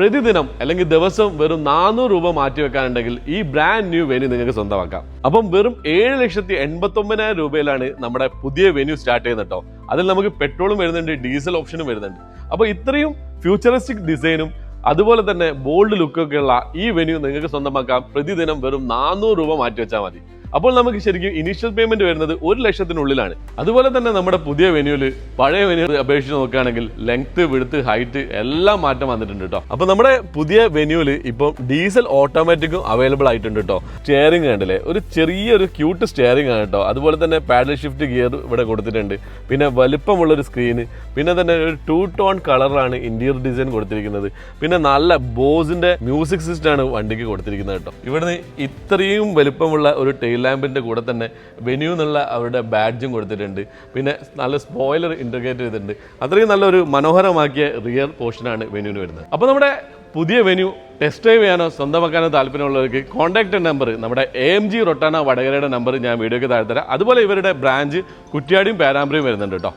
പ്രതിദിനം അല്ലെങ്കിൽ ദിവസം വെറും നാനൂറ് രൂപ മാറ്റി വെക്കാനുണ്ടെങ്കിൽ ഈ ബ്രാൻഡ് ന്യൂ വെന്യൂ നിങ്ങൾക്ക് സ്വന്തമാക്കാം. അപ്പം വെറും ഏഴ് ലക്ഷത്തി എൺപത്തി ഒമ്പതിനായിരം രൂപയിലാണ് നമ്മുടെ പുതിയ വെന്യൂ സ്റ്റാർട്ട് ചെയ്യുന്നത് കേട്ടോ അതിൽ നമുക്ക് പെട്രോളും വരുന്നുണ്ട് ഡീസൽ ഓപ്ഷനും വരുന്നുണ്ട്. അപ്പോൾ ഇത്രയും ഫ്യൂച്ചറിസ്റ്റിക് ഡിസൈനും അതുപോലെ തന്നെ ബോൾഡ് ലുക്കൊക്കെയുള്ള ഈ വെന്യൂ നിങ്ങൾക്ക് സ്വന്തമാക്കാം. പ്രതിദിനം വെറും നാനൂറ് രൂപ മാറ്റി വെച്ചാൽ മതി. അപ്പോൾ നമുക്ക് ശരിക്കും ഇനീഷ്യൽ പേയ്മെന്റ് വരുന്നത് ഒരു ലക്ഷത്തിനുള്ളിലാണ്. അതുപോലെ തന്നെ നമ്മുടെ പുതിയ വെന്യൂൽ പഴയ വെന്യൂ അപേക്ഷിച്ച് നോക്കുകയാണെങ്കിൽ ലെങ്ത് വിടുത്ത് ഹൈറ്റ് എല്ലാം മാറ്റം വന്നിട്ടുണ്ട് കേട്ടോ അപ്പോൾ നമ്മുടെ പുതിയ വെന്യൂൽ ഇപ്പം ഡീസൽ ഓട്ടോമാറ്റിക്കും അവൈലബിൾ ആയിട്ടുണ്ട് കേട്ടോ സ്റ്റിയറിംഗ് കണ്ടില്ലേ? ഒരു ചെറിയൊരു ക്യൂട്ട് സ്റ്റിയറിംഗ് ആണ് കേട്ടോ അതുപോലെ തന്നെ പാഡൽ ഷിഫ്റ്റ് ഗിയർ ഇവിടെ കൊടുത്തിട്ടുണ്ട്. പിന്നെ വലിപ്പമുള്ള ഒരു സ്ക്രീന് പിന്നെ തന്നെ ഒരു ടൂ ടോൺ കളറാണ് ഇന്റീരിയർ ഡിസൈൻ കൊടുത്തിരിക്കുന്നത്. പിന്നെ നല്ല ബോസിന്റെ മ്യൂസിക് സിസ്റ്റം ആണ് വണ്ടിക്ക് കൊടുത്തിരിക്കുന്നത് കേട്ടോ ഇവിടുന്ന് ഇത്രയും വലിപ്പമുള്ള ഒരു ടെയിൽ ലാമ്പിന്റെ കൂടെ തന്നെ വെന്യൂ എന്നുള്ള അവരുടെ ബാഡ്ജും കൊടുത്തിട്ടുണ്ട്. പിന്നെ നല്ല സ്പോയിലർ ഇന്റർഗ്രേറ്റ് ചെയ്തിട്ടുണ്ട്. അത്രയും നല്ലൊരു മനോഹരമാക്കിയ റിയർ പോർഷനാണ് വെന്യൂവിന് വരുന്നത്. അപ്പോൾ നമ്മുടെ പുതിയ വെന്യൂ ടെസ്റ്റ് ഡ്രൈവ് ചെയ്യാനോ സ്വന്തമാക്കാനോ താല്പര്യമുള്ളവർക്ക് കോൺടാക്ട് നമ്പർ നമ്മുടെ എ എം ജി റൊട്ടാന വടകരയുടെ നമ്പർ ഞാൻ വീഡിയോയ്ക്ക് താഴ്ത്തരാം അതുപോലെ ഇവരുടെ ബ്രാഞ്ച് കുറ്റ്യാടിയും പേരാമ്പ്രയും വരുന്നുണ്ട് കേട്ടോ.